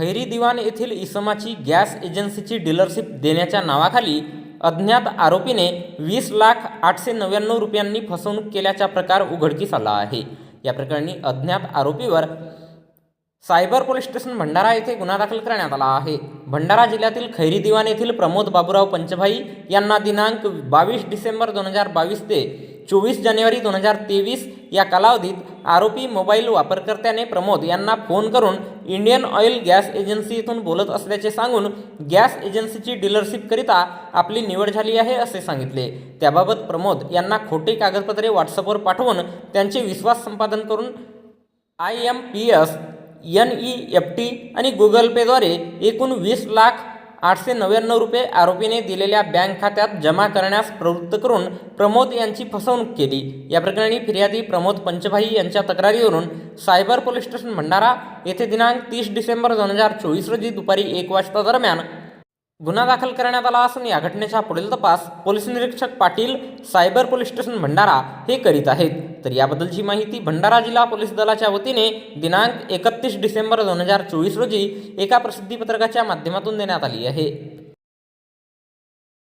खैरी दिवाण येथील इसमाची गॅस एजन्सीची डीलरशिप देण्याच्या नावाखाली अज्ञात आरोपीने वीस लाख आठशे नव्याण्णव रुपयांनी फसवणूक केल्याचा प्रकार उघडकीस आला आहे. या प्रकरणी अज्ञात आरोपीवर सायबर पोलीस स्टेशन भंडारा येथे गुन्हा दाखल करण्यात आला आहे. भंडारा जिल्ह्यातील खैरी दिवाण येथील प्रमोद बाबूराव पंचभाई यांना दिनांक बावीस डिसेंबर दोन हजार बावीस ते चोवीस जानेवारी दोन हजार तेवीस या कालावधीत आरोपी मोबाईल वापरकर्त्याने प्रमोद यांना फोन करून इंडियन ऑइल गॅस एजन्सी येथून बोलत असल्याचे सांगून गॅस एजन्सीची डीलरशिपकरिता आपली निवड झाली आहे असे सांगितले. त्याबाबत प्रमोद यांना खोटे कागदपत्रे व्हॉट्सअपवर पाठवून त्यांचे विश्वास संपादन करून I M P S N E F T आणि गुगल पेद्वारे एकूण वीस लाख आठशे नव्याण्णव रुपये आरोपीने दिलेल्या बँक खात्यात जमा करण्यास प्रवृत्त करून प्रमोद यांची फसवणूक केली. या प्रकरणी फिर्यादी प्रमोद पंचभाई यांच्या तक्रारीवरून सायबर पोलीस स्टेशन भंडारा येथे दिनांक तीस डिसेंबर दोन हजार चोवीस रोजी दुपारी एक वाजता दरम्यान गुन्हा दाखल करण्यात आला असून या घटनेचा पुढील तपास पोलीस निरीक्षक Patil cyber police station Bhandara हे करीत आहेत. तर याबद्दलची माहिती भंडारा जिल्हा पोलीस दलाच्या वतीने दिनांक एकतीस डिसेंबर दोन हजार चोवीस रोजी एका प्रसिद्धीपत्रकाच्या माध्यमातून देण्यात आली आहे.